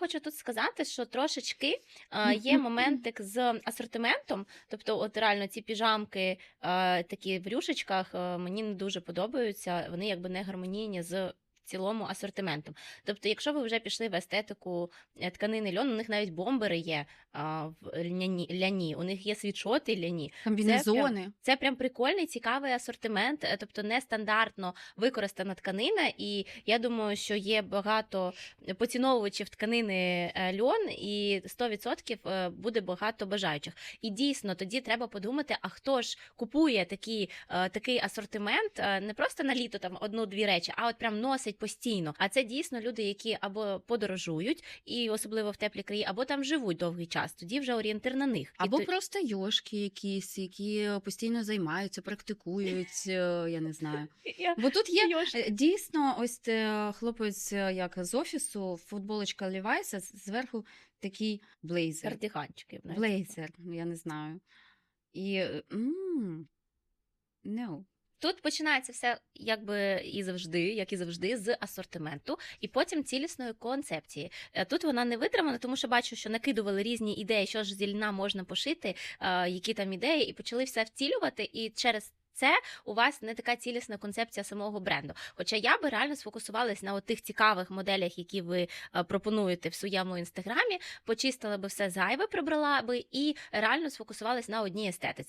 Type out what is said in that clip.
хочу тут сказати, що трошечки е, є моментик з асортиментом. Тобто, от реально ці піжамки, е, такі в рюшечках, е, мені не дуже подобаються. Вони якби не гармонійні з. Цілому асортиментом. Тобто, якщо ви вже пішли в естетику е, тканини льон, у них навіть бомбери є а, в ляні, ляні, у них є світшоти ляні. Комбінезони. Це прям прикольний, цікавий асортимент, е, тобто нестандартно використана тканина. І я думаю, що є багато поціновувачів тканини е, льон, і 100% е, буде багато бажаючих. І дійсно тоді треба подумати, а хто ж купує такі, такий асортимент не просто на літо там одну-дві речі, а от прям носить постійно. А це дійсно люди, які або подорожують, і особливо в теплі краї, або там живуть довгий час. Тоді вже орієнтир на них. І Або то- просто йошки якісь, які постійно займаються, практикують, е, я не знаю. Бо тут є Йошки. е, дійсно ось е, хлопець, як з офісу, футболочка Лівайса, зверху такий блейзер. Кардиганчики. Блейзер, я не знаю. І м, no. Тут починається все якби і завжди, як і завжди, з асортименту, і потім цілісної концепції. Е, Тут вона не витримана, тому що бачу, що накидували різні ідеї, що ж зі льна можна пошити, е, які там ідеї, і почали все втілювати. І через це у вас не така цілісна концепція самого бренду. Хоча я би реально сфокусувалась на тих цікавих моделях, які ви е, пропонуєте в своєму інстаграмі, почистила би все зайве, прибрала би і реально сфокусувалась на одній естетиці.